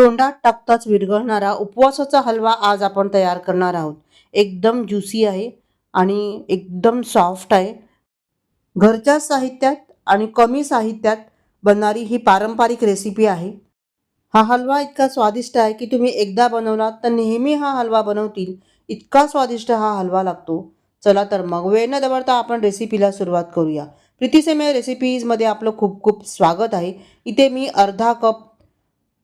तोंडात टाकताच विरघळणारा उपवासाचा हलवा आज आपण तयार करणार आहोत. एकदम ज्युसी आहे आणि एकदम सॉफ्ट आहे. घरच्या साहित्यात आणि कमी साहित्यात बनणारी ही पारंपरिक रेसिपी आहे. हा हलवा इतका स्वादिष्ट आहे की तुम्ही एकदा बनवलात तर नेहमी हा हलवा बनवतील. इतका स्वादिष्ट हा हलवा लागतो. चला तर मग वेळ न दवडता आपण रेसिपीला सुरुवात करूया. प्रीतीसेमे रेसिपीजमध्ये आपलं खूप खूप स्वागत आहे. इथे मी अर्धा कप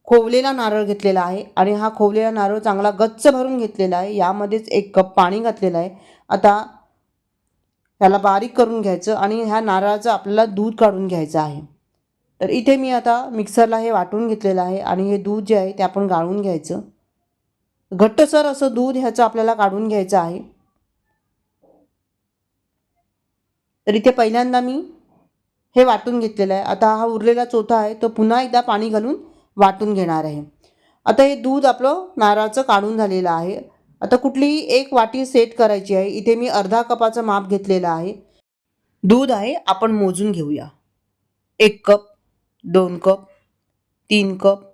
खोवलेला नारळ घेतलेला आहे आणि हा खोवलेला नारळ चांगला गच्च भरून घेतलेला आहे. यामध्येच एक कप पाणी घातलेलं आहे. आता ह्याला बारीक करून घ्यायचं आणि ह्या नारळाचं आपल्याला दूध काढून घ्यायचं आहे. तर इथे मी आता मिक्सरला हे वाटून घेतलेलं आहे आणि हे दूध जे आहे ते आपण गाळून घ्यायचं. घट्टसर असं दूध ह्याचं आपल्याला काढून घ्यायचं आहे. तर इथे पहिल्यांदा मी हे वाटून घेतलेलं आहे. आता हा उरलेला चोथा आहे. तो पुन्हा एकदा पाणी घालून वाटून घेणार आहे. आता हे दूध आपलं नारळाचं काढून झालेलं आहे. आता कुठलीही एक वाटी सेट करायची आहे. इथे मी अर्धा कपाचं माप घेतलेलं आहे. दूध आहे आपण मोजून घेऊया. एक कप दोन कप तीन कप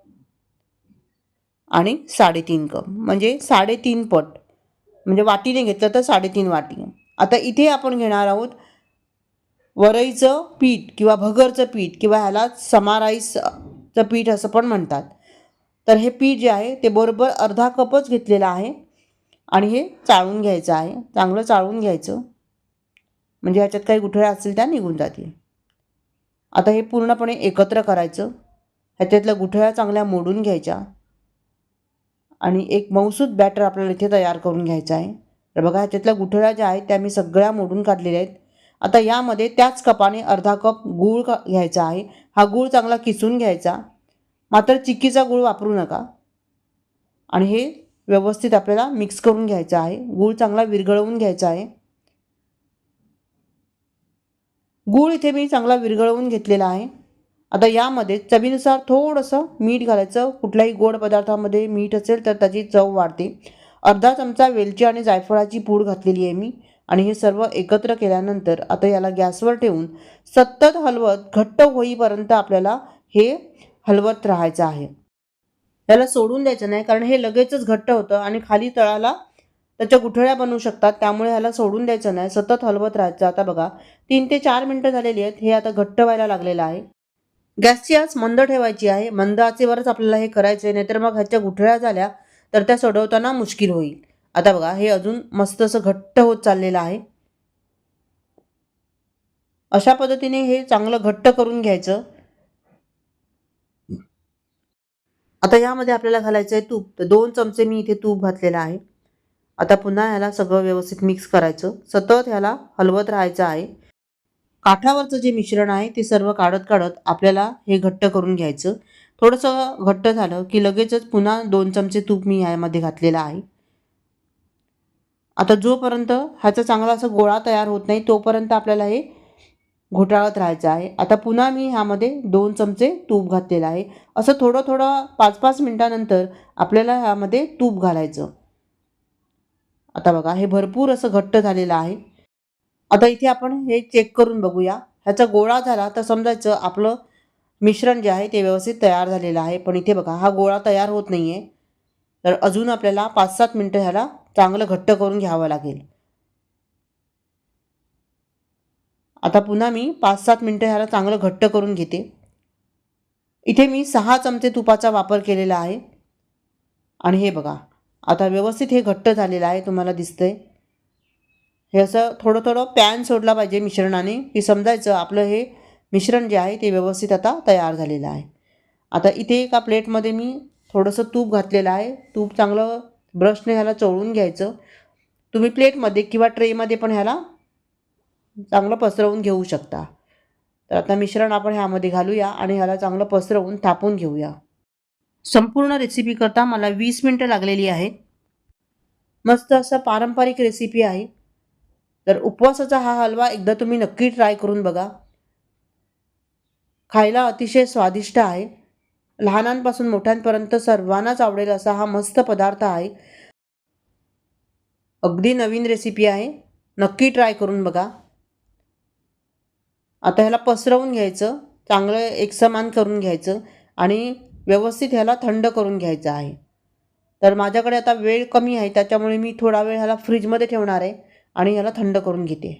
आणि साडेतीन कप. म्हणजे साडेतीन पट. म्हणजे वाटीने घेतलं तर साडेतीन वाटी. आता इथे आपण घेणार आहोत वरईचं पीठ किंवा भगरचं पीठ किंवा ह्याला चं पीठ असं पण म्हणतात. तर हे पीठ जे आहे ते बरोबर अर्धा कपच घेतलेलं आहे. आणि हे चाळून घ्यायचं आहे. चांगलं चाळून घ्यायचं. म्हणजे ह्याच्यात काही गुठळ्या असतील त्या निघून जातील. आता हे पूर्णपणे एकत्र करायचं. ह्याच्यातल्या गुठळ्या चांगल्या मोडून घ्यायच्या. आणि एक मौसूद बॅटर आपल्याला इथे तयार करून घ्यायचं आहे. तर बघा ह्याच्यातल्या गुठळ्या ज्या आहेत त्या मी सगळ्या मोडून काढलेल्या आहेत. आता यामध्ये त्याच कपाने अर्धा कप गूळ का घ्यायचा आहे. हा गूळ चांगला किसून घ्यायचा. मात्र चिक्कीचा गूळ वापरू नका. आणि हे व्यवस्थित आपल्याला मिक्स करून घ्यायचं आहे. गूळ चांगला विरघळवून घ्यायचा आहे. गूळ इथे मी चांगला विरघळवून घेतलेला आहे. आता यामध्ये चवीनुसार थोडंसं मीठ घालायचं. कुठल्याही गोड पदार्थामध्ये मीठ असेल तर त्याची चव वाढते. अर्धा चमचा वेलची आणि जायफळाची पूड घातलेली आहे मी. आणि हे सर्व एकत्र केल्यानंतर आता याला गॅसवर ठेवून सतत हलवत घट्ट होईपर्यंत आपल्याला हे हलवत राहायचं आहे. याला सोडून द्यायचं नाही कारण हे लगेचच घट्ट होतं आणि खाली तळाला त्याच्या गुठळ्या बनवू शकतात. त्यामुळे ह्याला सोडून द्यायचं नाही सतत हलवत राहायचं. आता बघा तीन ते चार मिनटं झालेली आहेत. हे आता घट्ट व्हायला लागलेलं आहे. गॅसची आज मंद ठेवायची आहे. मंद आचेवरच आपल्याला हे करायचं आहे नाहीतर मग ह्याच्या गुठळ्या झाल्या तर त्या सोडवताना मुश्किल होईल. आता बघा हे अजून मस्त असं घट्ट होत चाललेलं आहे. अशा पद्धतीने हे चांगलं घट्ट करून घ्यायचं. आता यामध्ये आपल्याला घालायचं आहे तूप. तर दोन चमचे मी इथे तूप घातलेलं आहे. आता पुन्हा ह्याला सगळं व्यवस्थित मिक्स करायचं. सतत ह्याला हलवत राहायचं आहे. काठावरचं जे मिश्रण आहे ते सर्व काढत काढत आपल्याला हे घट्ट करून घ्यायचं. थोडंसं घट्ट झालं की लगेचच पुन्हा दोन चमचे तूप मी ह्यामध्ये घातलेलं आहे. आता जोपर्यंत ह्याचा चांगला असं गोळा तयार होत नाही तोपर्यंत आपल्याला हे घोटाळत राहायचं आहे. आता पुन्हा मी ह्यामध्ये दोन चमचे तूप घातलेलं आहे. असं थोडं थोडं पाच पाच मिनटानंतर आपल्याला ह्यामध्ये तूप घालायचं. आता बघा हे भरपूर असं घट्ट झालेलं आहे. आता इथे आपण हे चेक करून बघूया. ह्याचा गोळा झाला तर समजायचं आपलं मिश्रण जे आहे ते व्यवस्थित तयार झालेलं आहे. पण इथे बघा हा गोळा तयार होत नाही आहे तर अजून आपल्याला पाच सात मिनटं ह्याला चांगलं घट्ट करून घ्यावं लागेल. आता पुन्हा मी पाच सात मिनटं ह्याला चांगलं घट्ट करून घेते. इथे मी सहा चमचे तुपाचा वापर केलेला आहे. आणि हे बघा आता व्यवस्थित हे घट्ट झालेलं आहे तुम्हाला दिसतंय. हे असं थोडं थोडं पॅन सोडला पाहिजे मिश्रणाने. की समजायचं आपलं हे मिश्रण जे आहे ते व्यवस्थित आता तयार झालेलं आहे. आता इथे एका प्लेटमध्ये मी थोडंसं तूप घातलेलं आहे. तूप चांगलं ब्रशने ह्याला चोळून घ्यायचं. तुम्ही प्लेटमध्ये किंवा ट्रेमध्ये पण ह्याला चांगलं पसरवून घेऊ शकता. तर आता मिश्रण आपण ह्यामध्ये घालूया आणि ह्याला चांगलं पसरवून थापून घेऊया. संपूर्ण रेसिपी करता मला वीस मिनटं लागलेली आहेत. मस्त असं पारंपरिक रेसिपी आहे. तर उपवासाचा हा हलवा एकदा तुम्ही नक्की ट्राय करून बघा. खायला अतिशय स्वादिष्ट आहे. लहानांपासून मोठ्यांपर्यंत सर्वांनाच आवडेल असा हा मस्त पदार्थ आहे. अगदी नवीन रेसिपी आहे. नक्की ट्राय करून बघा. आता ह्याला पसरवून घ्यायचं. चांगलं एकसमान करून घ्यायचं आणि व्यवस्थित ह्याला थंड करून घ्यायचं आहे. तर माझ्याकडे आता वेळ कमी आहे त्याच्यामुळे मी थोडा वेळ ह्याला फ्रीजमध्ये ठेवणार आहे आणि ह्याला थंड करून घेते.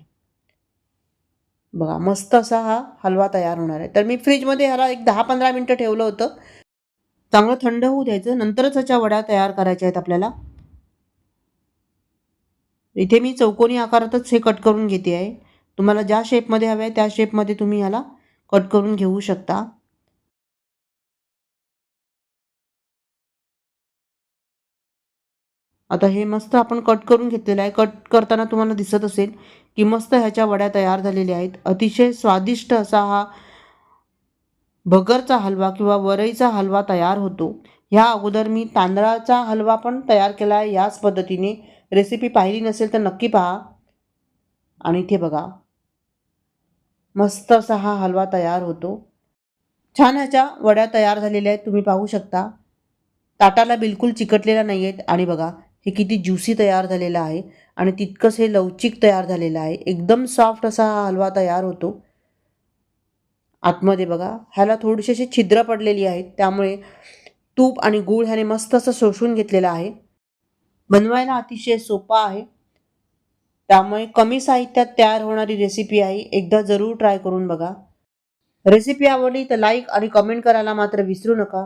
बघा मस्त असा हा हलवा तयार होणार आहे. तर मी फ्रीजमध्ये ह्याला एक दहा पंधरा मिनटं ठेवलं होतं. चांगलं थंड होऊ द्यायचं. नंतरच ह्याच्या वड्या तयार करायच्या आहेत आपल्याला. इथे मी चौकोनी आकारातच हे कट करून घेते आहे. तुम्हाला ज्या शेपमध्ये हवे आहे त्या शेपमध्ये तुम्ही ह्याला कट करून घेऊ शकता. आता हे मस्त आपण कट करून घेतलेलं आहे. कट करताना तुम्हाला दिसत असेल की मस्त ह्याच्या वड्या तयार झालेल्या आहेत. अतिशय स्वादिष्ट असा हा भगरचा हलवा किंवा वरईचा हलवा तयार होतो. ह्या अगोदर मी तांदळाचा हलवा पण तयार केला आहे. याच पद्धतीने रेसिपी पाहिली नसेल तर नक्की पहा. आणि इथे बघा. मस्त असा हा हलवा तयार होतो. छान ह्याच्या वड्या तयार झालेल्या आहेत. तुम्ही पाहू शकता. ताटाला बिलकुल चिकटलेला नाही आहेत आणि बघा हे किती ज्युसी तयार झालेलं आहे आणि तितकंच हे लवचिक तयार झालेलं आहे. एकदम सॉफ्ट असा हा हलवा तयार होतो. आतमध्ये बघा ह्याला थोडीशी अशी छिद्र पडलेली आहेत त्यामुळे तूप आणि गूळ ह्याने मस्त असं शोषून घेतलेलं आहे. बनवायला अतिशय सोपा आहे. त्यामुळे कमी साहित्यात तयार होणारी रेसिपी आहे. एकदा जरूर ट्राय करून बघा. रेसिपी आवडली तर लाईक आणि कमेंट करायला मात्र विसरू नका.